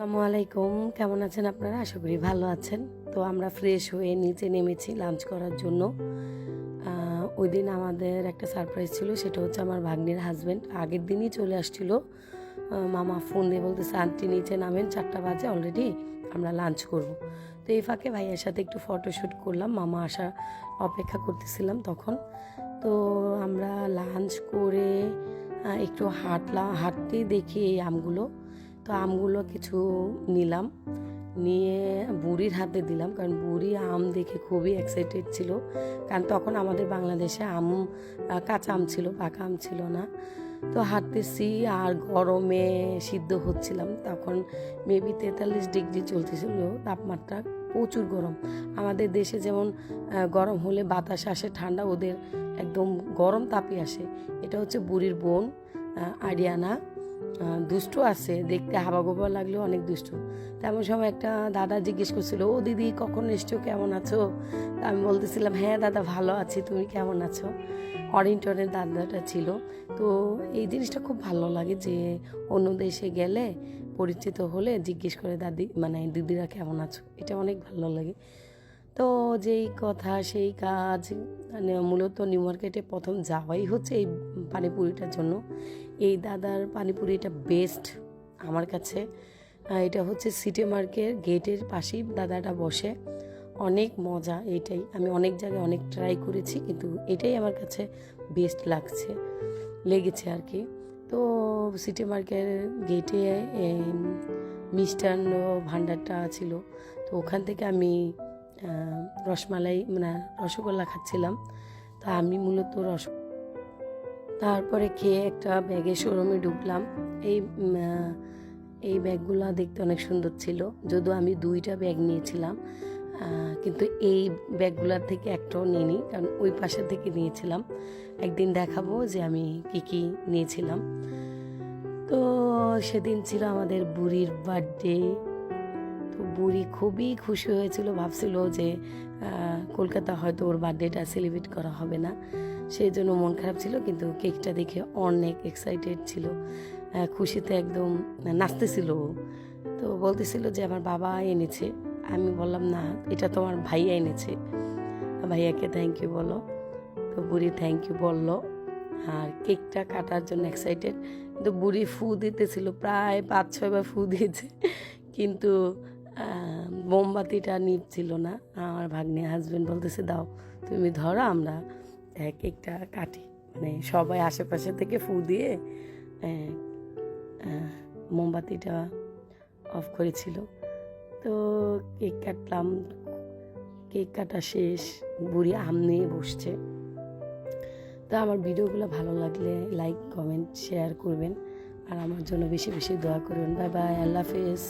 আসসালামু আলাইকুম। কেমন আছেন আপনারা? আশা করি ভালো আছেন। তো আমরা ফ্রেশ হয়ে নিচে নেমেছি লাঞ্চ করার জন্য। ওই দিন আমাদের একটা সারপ্রাইজ ছিল, সেটা হচ্ছে আমার ভাগ্নির হাজব্যান্ড আগের দিনই চলে আসছিল। মামা ফোন দিয়ে বলতেছে, আন্টি নিচে নামেন, চারটা বাজে অলরেডি আমরা লাঞ্চ করব। তো এই ফাঁকে ভাইয়ের সাথে একটু ফটোশ্যুট করলাম। মামা আসা অপেক্ষা করতেছিলাম তখন। তো আমরা লাঞ্চ করে একটু হাঁটলাম, হাঁটতেই দেখি এই আমগুলো। তো আমগুলো কিছু নিলাম। নিয়ে বুড়ির হাতে দিলাম, কারণ বুড়ি আম দেখে খুবই এক্সাইটেড ছিল। কারণ তখন আমাদের বাংলাদেশে আম কাঁচা আম ছিল, পাকা আম ছিল না। তো হাঁটতেছি আর গরমে সিদ্ধ হচ্ছিলাম। তখন মেবি তেতাল্লিশ ডিগ্রি চলতেছিল, তাপমাত্রা প্রচুর গরম। আমাদের দেশে যেমন গরম হলে বাতাস আসে, ঠান্ডা ওদের একদম গরম তাপই আসে। এটা হচ্ছে বুড়ির বোন আরিয়ানা। দুষ্টু আছে, দেখতে হাবাগোবা লাগলেও অনেক দুষ্টু। তেমন সময় একটা দাদা জিজ্ঞেস করছিল, ও দিদি, কখন এসছো? কেমন আছো? আমি বলতেছিলাম হ্যাঁ দাদা, ভালো আছি, তুমি কেমন আছো? অরিন্টনের দাদাটা ছিল। তো এই জিনিসটা খুব ভালো লাগে যে, অন্য দেশে গেলে পরিচিত হলে জিজ্ঞেস করে, দাদি মানে দিদিরা কেমন আছো? এটা অনেক ভালো লাগে। তো যেই কথা, সেই কাজ মানে মূলত নিউ মার্কেটে প্রথম যাওয়াই হচ্ছে এই পানিপুরিটার জন্য। এই দাদার পানিপুরি এটা বেস্ট আমার কাছে। এটা হচ্ছে সিটি মার্কেট গেটের পাশেই দাদাটা বসে। অনেক মজা এটাই। আমি অনেক জায়গায় অনেক ট্রাই করেছি, কিন্তু এটাই আমার কাছে বেস্ট লাগছে, লেগেছে আর কি। তো সিটি মার্কেট গেটে মিষ্টান্ন ভাণ্ডারটা ছিল। তো ওখান থেকে আমি রসমালাই মানে রসগোল্লা খাচ্ছিলাম। তা আমি মূলত রস তারপরে খেয়ে একটা ব্যাগের শোরুমে ঢুকলাম। এই এই ব্যাগগুলো দেখতে অনেক সুন্দর ছিল। যদিও আমি দুইটা ব্যাগ নিয়েছিলাম কিন্তু এই ব্যাগগুলোর থেকে একটাও নিইনি, কারণ ওই পাশে থেকে নিয়েছিলাম। একদিন দেখাবো যে আমি কি কি নিয়েছিলাম। তো সেদিন ছিল আমাদের বুড়ির বার্থডে। বুড়ি খুবই খুশি হয়েছিল, ভাবছিল যে কলকাতা হয়তো ওর বার্থডেটা সেলিব্রেট করা হবে না। সেই জন্য মন খারাপ ছিল, কিন্তু কেকটা দেখে অনেক এক্সাইটেড ছিল। খুশিতে একদম নাচতেছিল ও। তো বলতেছিল যে, আমার বাবা এনেছে। আমি বললাম, না, এটা তোমার ভাইয়া এনেছে। ভাইয়াকে থ্যাংক ইউ বলো। তো বুড়ি থ্যাংক ইউ বলল। আর কেকটা কাটার জন্য এক্সাইটেড কিন্তু বুড়ি ফু দিতেছিল, প্রায় পাঁচ ছয়বার ফু দিয়েছে। কিন্তু মোমবাতিটা নিচ্ছিল না। আমার ভাগ্নে হাজবেন্ড বলতেছে দাও তুমি ধরো আমরা আহ, কেকটা কাটি। মানে সবাই আশেপাশে থেকে ফু দিয়ে মোমবাতিটা অফ করেছিল। তো কেক কাটলাম কেক কাটা শেষ বুড়ি আম নিয়ে বসছে। তো আমার ভিডিওগুলো ভালো লাগলে লাইক কমেন্ট শেয়ার করবেন। আর আমার জন্য বেশি বেশি দোয়া করবেন। বাই বাই আল্লাহ হাফেজ।